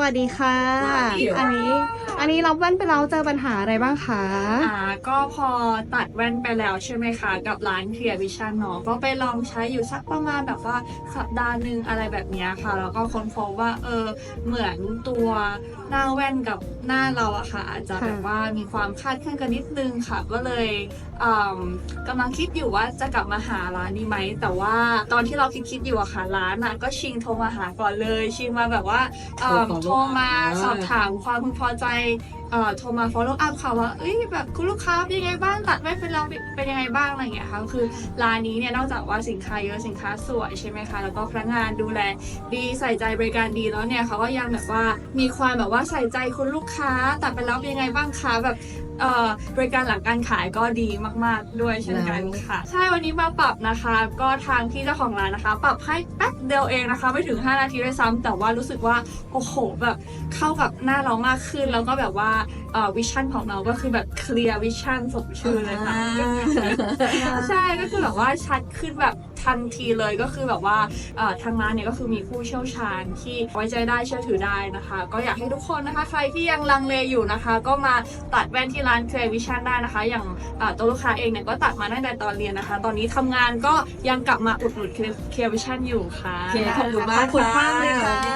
วัสดีค่ะสวัสดีค่ะ อันนี้ อันนี้รับแว่นไปแล้วเจอปัญหาอะไรบ้างคะ อ่า ก็พอตัดแว่นไปแล้วใช่ไหมคะ กับร้าน Clear Vision เนาะก็ไปลองใช้อยู่สักประมาณแบบว่าสัปดาห์หนึ่งอะไรแบบเนี้ยค่ะ แล้วก็ค้นพบว่า เออ เหมือนตัวหน้าแว่นกับหน้าเราอะค่ะ อาจจะค่ะแบบว่ามีความคลาดเคลื่อนกันนิดนึงค่ะ ก็เลยอืมกำลังคิดอยู่ว่าจะกลับมาหาร้านนี้ไหม แต่ว่าตอนที่เราคิดคิดๆอยู่อะค่ะร้านอะก็ชิงโทรมาหาก่อนเลย ชิงมาแบบว่าเอิ่มโทรขอมาสอบถามความพึงพอใจโทรมา follow up ค่ะว่า เอ้ยแบบคุณลูกค้าเป็นยังไงบ้างตัดแว่นเป็นเราเป็นยังไงบ้างอะไรอย่างเงี้ยค่ะคือร้านนี้เนี่ยนอกจากว่าสินค้าเยอะสินค้าสวยใช่ไหมคะแล้วก็พนักงานดูแลดีใส่ใจบริการดีแล้วเนี่ยเขาก็ยังแบบว่ามีความแบบว่าใส่ใจคุณลูกค้าตัดไปแล้วเป็นยังไงบ้างคะแบบเอ่อบริการหลังการขายก็ดีมาก ๆ ด้วยเช่นกันค่ะ ใช่วันนี้มาปรับนะคะ ก็ทางที่เจ้าของร้านนะคะ ปรับให้แป๊บเดียวเองนะคะ ไม่ถึง 5 นาทีด้วยซ้ำแต่ว่ารู้สึกว่า โอ้โหแบบเข้ากับหน้าเรามากขึ้น แล้วก็แบบว่าเอ่อวิชั่นของเราก็คือแบบ clear vision สมชื่อเลยค่ะใช่ก็คือแบบว่าชัดขึ้นแบบทันทีเลยก็คือแบบว่าเอ่อทางร้านเนี่ยก็คือมีผู้เชี่ยวชาญที่ไว้ใจได้เชื่อถือได้นะคะ ก็อยากให้ทุกคนนะคะ ใครที่ยังลังเลอยู่นะคะ ก็มาตัดแว่นที่ร้าน Clear Vision ได้นะคะ อย่างเอ่อตัวลูกค้าเองเนี่ยก็ตัดมาตั้งแต่ตอนเรียนนะคะ ตอนนี้ทำงานก็ยังกลับมาอุดหนุน Clear Vision อยู่ค่ะโอเคขอบคุณมากขอบคุณมากเลยค่ะสวัสดีค่ะ